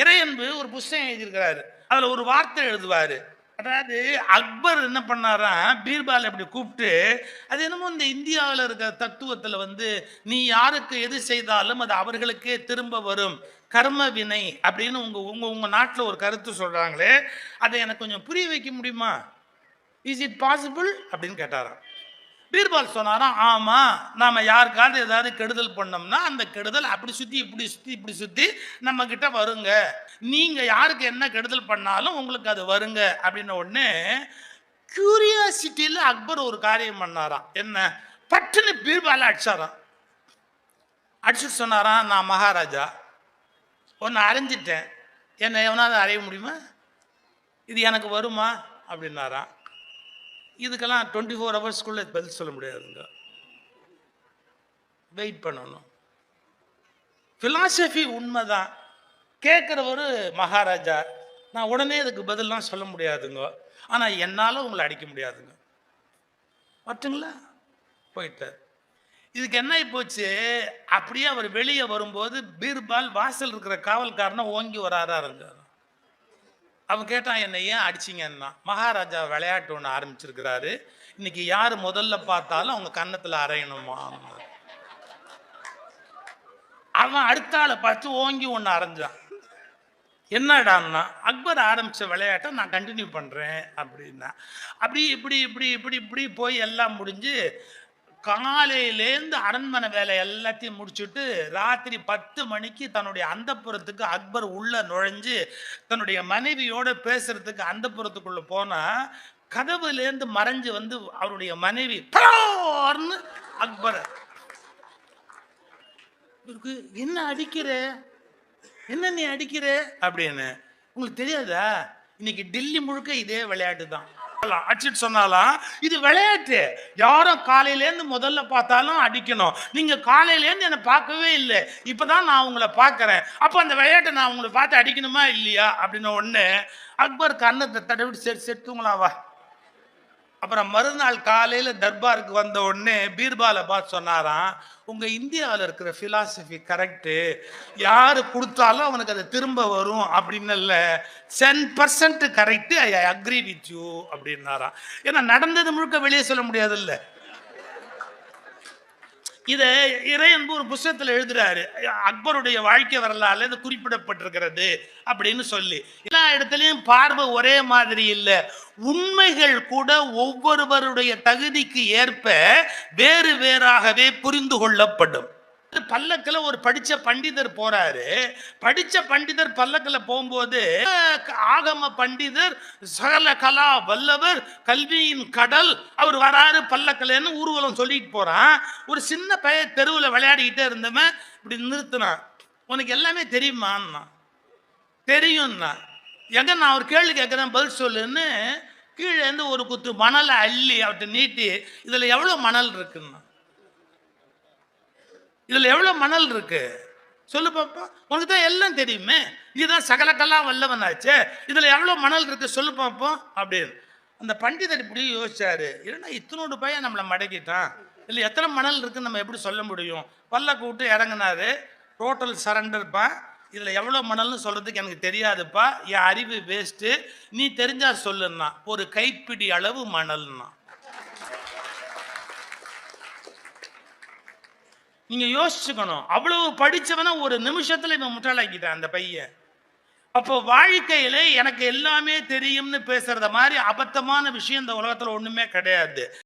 இறையன்பு ஒரு புஸ்தகம் எழுதியிருக்கிறாரு. அதில் ஒரு வார்த்தை எழுதுவார். அதாவது அக்பர் என்ன பண்ணாராம் பீர்பால் அப்படி கூப்பிட்டு அது என்னமோ இந்த இந்தியாவில் இருக்கிற தத்துவத்தில் வந்து நீ யாருக்கு எது செய்தாலும் அது அவர்களுக்கே திரும்ப வரும். கர்ம வினை அப்படின்னு உங்கள் உங்கள் உங்கள் நாட்டில் ஒரு கருத்து சொல்கிறாங்களே அதை எனக்கு கொஞ்சம் புரிய வைக்க முடியுமா? இஸ் இட் பாசிபிள் அப்படின்னு கேட்டாராம். பீர்பால் சொன்னாராம் ஆமாம் நாம் யாருக்காவது ஏதாவது கெடுதல் பண்ணோம்னா அந்த கெடுதல் அப்படி சுற்றி இப்படி சுற்றி இப்படி சுற்றி நம்ம கிட்ட வருங்க. நீங்கள் யாருக்கு என்ன கெடுதல் பண்ணாலும் உங்களுக்கு அது வருங்க. அப்படின்ன உடனே கியூரியாசிட்டியில் அக்பர் ஒரு காரியம் பண்ணாராம். என்ன? பட்டுன்னு பீர்பால அடிச்சாராம். அடிச்சுட்டு சொன்னாராம் நான் மகாராஜா. ஒன்று அரைஞ்சிட்டேன் என்னை எவனாவது அறைய முடியுமா? இது எனக்கு வருமா? அப்படின்னாராம். இதுக்கெல்லாம் டுவெண்ட்டி ஃபோர் ஹவர்ஸ்க்குள்ளே பதில் சொல்ல முடியாதுங்க. வெயிட் பண்ணணும். ஃபிலாசபி உண்மைதான். கேட்குறவர் மகாராஜா நான் உடனே இதுக்கு பதிலாம் சொல்ல முடியாதுங்க. ஆனால் என்னால் உங்களை அடிக்க முடியாதுங்க. மட்டுங்களா போயிட்டார். இதுக்கு என்ன ஆகிப்போச்சு போச்சு? அப்படியே அவர் வெளியே வரும்போது பீர்பால் வாசல் இருக்கிற காவல்காரனை ஓங்கி வராராருங்க அவன் கேட்டான் என்னை ஏன் அடிச்சிங்கன்னா? மகாராஜா விளையாட்டு ஒன்று ஆரம்பிச்சிருக்கிறாரு. இன்னைக்கு யார் முதல்ல பார்த்தாலும் அவங்க கன்னத்தில் அரையணுமா அவன் அடுத்த ஆளை பார்த்து ஓங்கி ஒன்று அரைஞ்சான். என்னடான்னா அக்பர் ஆரம்பித்த விளையாட்டை நான் கண்டினியூ பண்ணுறேன் அப்படின்னா. அப்படி இப்படி இப்படி இப்படி இப்படி போய் எல்லாம் முடிஞ்சு காலையிலேருந்து அரண்மனை வேலை எல்லாத்தையும் முடிச்சுட்டு ராத்திரி பத்து மணிக்கு தன்னுடைய அந்தப்புறத்துக்கு அக்பர் உள்ள நுழைஞ்சு தன்னுடைய மனைவியோட பேசுறதுக்கு அந்தப்புறத்துக்குள்ள போனா கதவுலேருந்து மறைஞ்சு வந்து அவருடைய மனைவி பலார்னு அக்பர். என்ன அடிக்கிற? என்ன நீ அடிக்கிற? அப்படின்னு. உங்களுக்கு தெரியாதா? இன்னைக்கு டெல்லி முழுக்க இதே விளையாட்டு தான் அடிச்சுட்டு சொன்னாலாம் இது விளையாட்டு. யாரும் காலையிலேருந்து முதல்ல பார்த்தாலும் அடிக்கணும். நீங்க காலையிலேருந்து என்னை பார்க்கவே இல்லை. இப்பதான் நான் உங்களை பார்க்குறேன். அப்போ அந்த விளையாட்டை நான் உங்களை பார்த்து அடிக்கணுமா இல்லையா? அப்படின்னு ஒன்று அக்பர் கண்ணத்தை தடவிட்டு சரி சரி வா. அப்புறம் மறுநாள் காலையில் தர்பாருக்கு வந்த உடனே பீர்பாலை பார்த்து சொன்னாராம் உங்கள் இந்தியாவில் இருக்கிற ஃபிலாசபி கரெக்டு யார் கொடுத்தாலும் அவனுக்கு அது திரும்ப வரும். அப்படின்னு இல்லை cent percent correct I agree with you அப்படின்னாராம். ஏன்னா நடந்தது முழுக்க வெளியே சொல்ல முடியாதுல்ல. இதை இறையன்பு ஒரு புஸ்தகத்தில் எழுதுறாரு. அக்பருடைய வாழ்க்கை வரலாறுல இது குறிப்பிடப்பட்டிருக்கிறது அப்படின்னு சொல்லி. எல்லா இடத்துலையும் பார்வை ஒரே மாதிரி இல்லை. உண்மைகள் கூட ஒவ்வொருவருடைய தகுதிக்கு ஏற்ப வேறு வேறாகவே புரிந்து கொள்ளப்படும். பல்லக்கில் ஒரு படித்த பண்டிதர் போறாரு. படித்த பண்டிதர் பல்லக்கில் போகும்போது ஆகம பண்டிதர் சகல கலா வல்லவர் கல்வியின் கடல் அவர் வராரு பல்லக்கலன்னு ஊர்வலம் சொல்லிட்டு போறான். ஒரு சின்ன பைய தெருவில் விளையாடிக்கிட்டே இருந்தவன் இப்படி நிறுத்தினான். உனக்கு எல்லாமே தெரியுமான்னா? தெரியும்னா? எங்க நான் அவர் கேள்வி கேட்குறேன் பதில் சொல்லுன்னு கீழே இருந்து ஒரு குத்து மணலை அள்ளி அவர்கிட்ட நீட்டி இதில் எவ்வளோ மணல் இருக்குன்னா? இதில் எவ்வளோ மணல் இருக்கு? சொல்லு பாப்பா. உனக்கு தான் எல்லாம் தெரியுமே. இதுதான் சகலக்கெல்லாம் வல்லவனாச்சே. இதில் எவ்வளோ மணல் இருக்கு சொல்லு பார்ப்போம் அப்படின்னு. அந்த பண்டிதர் இப்படி யோசிச்சாரு. இல்லைன்னா இத்தனோடு பையன் நம்மளை மடக்கிட்டான்? இல்லை எத்தனை மணல் இருக்குன்னு நம்ம எப்படி சொல்ல முடியும்? பல்ல கூப்பிட்டு இறங்குனாரு. டோட்டல் சரண்டர்ப்பா இதில் எவ்வளோ மணல்னு சொல்கிறதுக்கு எனக்கு தெரியாதுப்பா. என் அறிவு வேஸ்ட்டு நீ தெரிஞ்சால் சொல்லுன்னா. ஒரு கைப்பிடி அளவு மணல்னா. நீங்க யோசிச்சுக்கணும். அவ்வளவு படிச்சவன ஒரு நிமிஷத்துல இவன் முட்டாளாக்கிட்டான் அந்த பையன். அப்போ வாழ்க்கையில எனக்கு எல்லாமே தெரியும்னு பேசுறத மாதிரி அபத்தமான விஷயம் இந்த உலகத்துல ஒண்ணுமே கிடையாது.